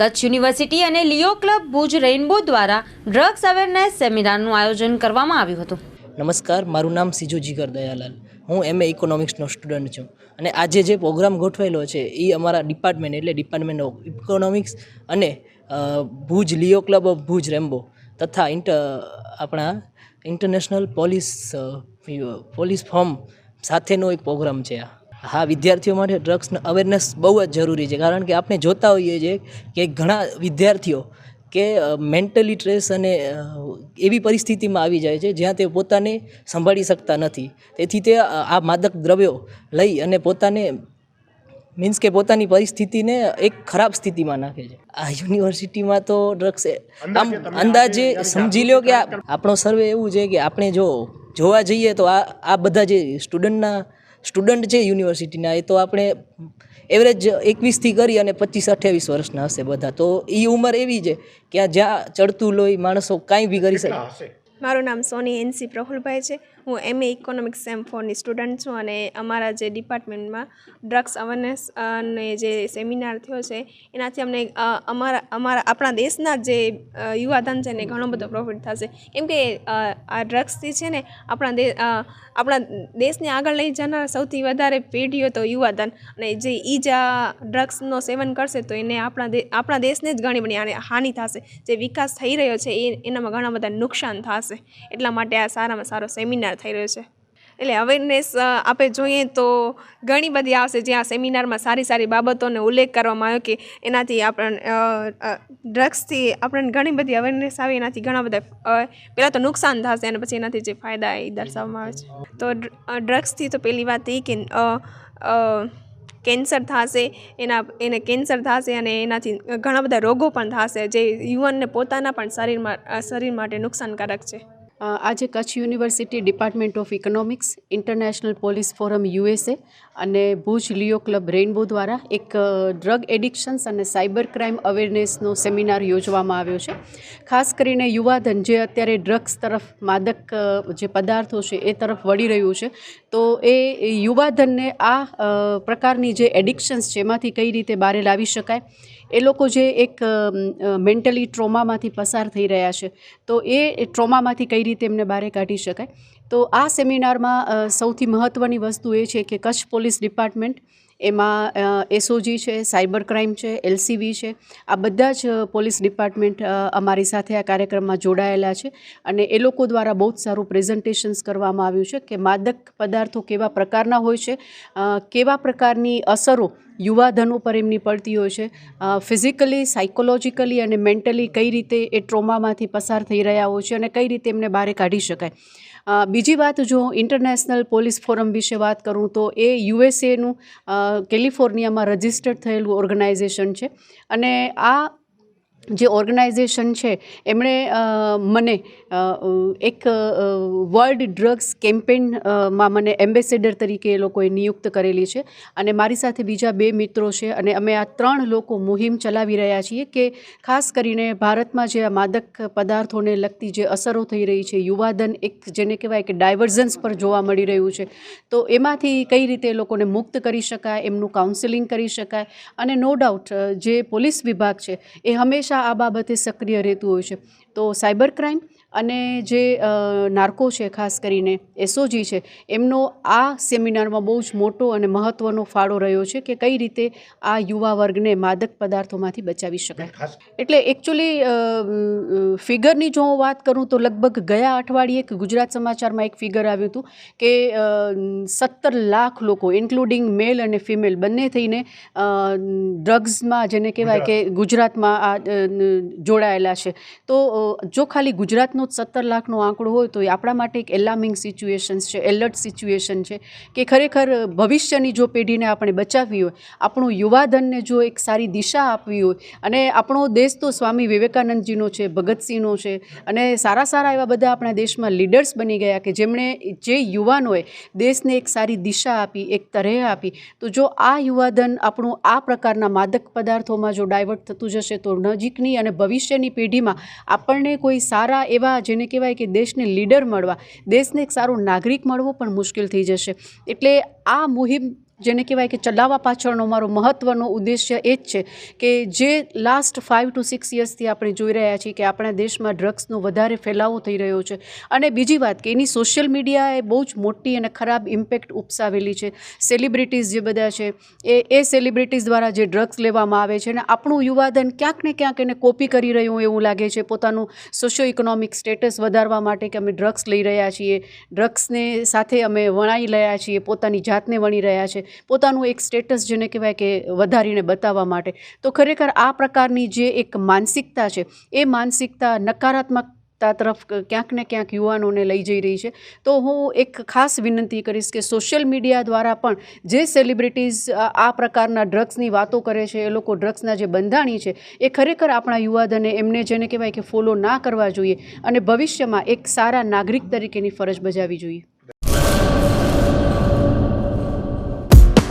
Kutch university અને Leo club Bhuj rainbow દ્વારા drugs awareness સેમિનારનું આયોજન કરવામાં આવ્યું હતું. નમસ્કાર, મારું નામ સિજુ જીગર દયાલાલ. હું એમએ ઇકોનોમિક્સનો સ્ટુડન્ટ છું અને આજે જે પ્રોગ્રામ ગોઠવેલો છે એ અમારા ડિપાર્ટમેન્ટ એટલે ડિપાર્ટમેન્ટ ઓફ ઇકોનોમિક્સ અને Bhuj Leo club of Bhuj Rambo તથા ઇન્ટ આપણા ઇન્ટરનેશનલ પોલીસ પોલીસ ફોર્મ સાથેનો એક પ્રોગ્રામ છે આ. હા વિદ્યાર્થીઓ માટે ડ્રગ્સનો અવેરનેસ બહુ જ જરૂરી છે. કારણ કે આપણે જોતા હોઈએ છીએ કે ઘણા વિદ્યાર્થીઓ કે મેન્ટલી ટ્રેસ અને એવી પરિસ્થિતિમાં આવી જાય છે જ્યાં તે પોતાને સંભાળી શકતા નથી. તેથી તે આ માદક દ્રવ્યો લઈ અને પોતાને મીન્સ કે પોતાની પરિસ્થિતિને એક ખરાબ સ્થિતિમાં નાખે છે. આ યુનિવર્સિટીમાં તો ડ્રગ્સ આમ અંદાજે સમજી લ્યો કે આપણો સર્વે એવું છે કે આપણે જો જોવા જઈએ તો આ આ બધા જે સ્ટુડન્ટના સ્ટુડન્ટ છે યુનિવર્સિટીના એ તો આપણે એવરેજ એકવીસથી કરી અને પચીસ અઠ્યાવીસ વર્ષના હશે બધા. તો એ ઉંમર એવી છે કે આ જ્યાં ચડતું લોહી માણસો કાંઈ બી કરી શકે. મારું નામ સોની એનસી પ્રફુલભાઈ છે. હું એમએ ઇકોનોમિક્સ સેમ ફોરની સ્ટુડન્ટ છું અને અમારા જે ડિપાર્ટમેન્ટમાં ડ્રગ્સ અવેરનેસ અને જે સેમિનાર થયો છે, એનાથી અમને અમારા અમારા, આપણા દેશના જે યુવાધન છે ને ઘણો બધો પ્રોફિટ થશે. કેમ કે આ ડ્રગ્સથી છે ને આપણા દે આપણા દેશને આગળ લઈ જનાર સૌથી વધારે પેઢીઓ તો યુવાધન. અને જે ઈ જ ડ્રગ્સનો સેવન કરશે તો એને આપણા આપણા દેશને જ ઘણી બધી હાનિ થશે. જે વિકાસ થઈ રહ્યો છે, એ, એનામાં ઘણા બધા નુકસાન થશે. એટલા માટે આ સારામાં સારો સેમિનાર થઈ રહ્યો છે. એટલે અવેરનેસ આપણે જોઈએ તો ઘણી બધી આવશે જ્યાં સેમિનારમાં સારી સારી બાબતોનો ઉલ્લેખ કરવામાં આવ્યો કે એનાથી આપણને ડ્રગ્સથી આપણને ઘણી બધી અવેરનેસ આવે, એનાથી ઘણા બધા પહેલાં તો નુકસાન થશે અને પછી એનાથી જે ફાયદા એ દર્શાવવામાં આવે છે. તો ડ્રગ્સથી તો પહેલી વાત એ કે કેન્સર થશે, એના, એને કેન્સર થશે અને એનાથી ઘણા બધા રોગો પણ થશે જે યુવાનને પોતાના પણ શરીરમાં શરીર માટે નુકસાનકારક છે. આજે Kutch university department of economics, international police forum USA અને ભુજ લિયો ક્લબ રેઇનબો દ્વારા એક ડ્રગ એડિક્શન્સ અને સાયબર ક્રાઇમ અવેરનેસનો સેમિનાર યોજવામાં આવ્યો છે. ખાસ કરીને યુવાધન જે અત્યારે ડ્રગ્સ તરફ માદક જે પદાર્થો છે એ તરફ વળી રહ્યું છે, તો એ યુવાધનને આ પ્રકારની જે એડિક્શન્સ છે એમાંથી કઈ રીતે બહાર લાવી શકાય? એ લોકો જે એક મેન્ટલી ટ્રોમામાંથી પસાર થઈ રહ્યા છે, તો એ ટ્રોમામાંથી કઈ રીતે એમને બહાર કાઢી શકાય? તો આ સેમિનારમાં સૌથી મહત્ત્વની વસ્તુ એ છે કે કચ્છ પોલીસ ડિપાર્ટમેન્ટ એમાં એસઓજી છે, સાયબર ક્રાઇમ છે એલસીબી છે, આ બધા જ પોલીસ ડિપાર્ટમેન્ટ અમારી સાથે આ કાર્યક્રમમાં જોડાયેલા છે. અને એ લોકો દ્વારા બહુ જ સારું પ્રેઝન્ટેશન્સ કરવામાં આવ્યું છે કે માદક પદાર્થો કેવા પ્રકારના હોય છે કેવા પ્રકારની અસરો યુવાધન ઉપર એમની પડતી હોય છે ફિઝિકલી, સાયકોલોજીકલી અને મેન્ટલી કઈ રીતે એ ટ્રોમામાંથી પસાર થઈ રહ્યા હોય છે અને કઈ રીતે એમને બહાર કાઢી શકાય. બીજી વાત જો ઇન્ટરનેશનલ પોલીસ ફોરમ વિશે વાત કરું તો એ યુએસએનું કેલિફોર્નિયામાં રજિસ્ટર્ડ થયેલું ઓર્ગનાઇઝેશન છે. અને આ જે ઓર્ગેનાઇઝેશન છે, એમણે મને એક વર્લ્ડ ડ્રગ્સ કેમ્પેનમાં મને એમ્બેસેડર તરીકે એ લોકોએ નિયુક્ત કરેલી છે. અને મારી સાથે બીજા બે મિત્રો છે અને અમે આ ત્રણ લોકો મુહિમ ચલાવી રહ્યા છીએ કે ખાસ કરીને ભારતમાં જે આ માદક પદાર્થોને લગતી જે અસરો થઈ રહી છે, યુવાધન એક જેને કહેવાય કે ડાયવર્ઝન્સ પર જોવા મળી રહ્યું છે, તો એમાંથી કઈ રીતે લોકોને મુક્ત કરી શકાય, એમનું કાઉન્સેલિંગ કરી શકાય? અને નો ડાઉટ જે પોલીસ વિભાગ છે, એ હંમેશા આ બાબતે સક્રિય રહેતું હોય છે. તો સાયબર ક્રાઇમ અને જે નાર્કો છે ખાસ કરીને એસઓજી છે એમનો આ સેમિનારમાં બહુ જ મોટો અને મહત્ત્વનો ફાળો રહ્યો છે કે કઈ રીતે આ યુવા વર્ગને માદક પદાર્થોમાંથી બચાવી શકાય. એટલે એકચ્યુઅલી ફિગરની જો હું વાત કરું તો લગભગ ગયા અઠવાડિયે એક ગુજરાત સમાચારમાં એક ફિગર આવ્યું હતું કે સત્તર લાખ લોકો ઇન્ક્લુડિંગ મેલ અને ફિમેલ બંને થઈને ડ્રગ્સમાં જેને કહેવાય કે ગુજરાતમાં આ જોડાયેલા છે. તો જો ખાલી ગુજરાતનો જ, સત્તર લાખનો આંકડો હોય તો એ આપણા માટે એક એલાર્મિંગ સિચ્યુએશન્સ છે એલર્ટ સિચ્યુએશન છે કે ખરેખર ભવિષ્યની જો પેઢીને આપણે બચાવવી હોય, આપણું યુવાધનને જો એક સારી દિશા આપવી હોય અને આપણો દેશ તો સ્વામી વિવેકાનંદજીનો છે, ભગતસિંહનો છે અને સારા સારા એવા બધા આપણા દેશમાં લીડર્સ બની ગયા કે જેમણે જે યુવાનોએ દેશને એક સારી દિશા આપી, એક તરેહ આપી, તો જો આ યુવાધન આપણું આ પ્રકારના માદક પદાર્થોમાં જો ડાયવર્ટ થતું જશે તો નજીકની અને ભવિષ્યની પેઢીમાં આપણને કોઈ સારા એવા જેને કહેવાય કે દેશને લીડર મળવા. દેશને એક સારો નાગરિક મળવો પણ મુશ્કેલ થઈ જશે. એટલે આ મુહિમ જેને કહેવાય કે ચલાવવા પાછળનો મારો મહત્ત્વનો ઉદ્દેશ્ય એ જ છે કે જે લાસ્ટ ફાઇવ ટુ સિક્સ યર્સથી આપણે જોઈ રહ્યા છીએ કે આપણા દેશમાં ડ્રગ્સનો વધારે ફેલાવો થઈ રહ્યો છે. અને બીજી વાત કે એની સોશિયલ મીડિયાએ બહુ જ મોટી અને ખરાબ ઇમ્પેક્ટ ઉપસાવેલી છે. સેલિબ્રિટીઝ જે બધા છે, એ એ સેલિબ્રિટીઝ દ્વારા જે ડ્રગ્સ લેવામાં આવે છે અને આપણું યુવાધન ક્યાંક ને ક્યાંક એને કોપી કરી રહ્યું એવું લાગે છે. પોતાનું સોશિયો ઇકોનોમિક સ્ટેટસ વધારવા માટે કે અમે ડ્રગ્સ લઈ રહ્યા છીએ. ડ્રગ્સને સાથે અમે વણાઈ રહ્યા છીએ. પોતાની જાતને વણી રહ્યા છે. પોતાનું એક સ્ટેટસ જેને કહેવાય કે વધારીને બતાવવા માટે. તો ખરેખર આ પ્રકારની જે એક માનસિકતા છે, એ માનસિકતા નકારાત્મકતા તરફ ક્યાંક ને ક્યાંક યુવાનોને લઈ જઈ રહી છે. તો હું એક ખાસ વિનંતી કરીશ કે સોશિયલ મીડિયા દ્વારા પણ જે સેલિબ્રિટીઝ આ પ્રકારના ડ્રગ્સની વાતો કરે છે, એ લોકો ડ્રગ્સના જે બંધાણી છે, એ ખરેખર આપણા યુવાધને એમને જેને કહેવાય કે ફોલો ના કરવા જોઈએ અને ભવિષ્યમાં એક સારા નાગરિક તરીકેની ફરજ બજાવવી જોઈએ.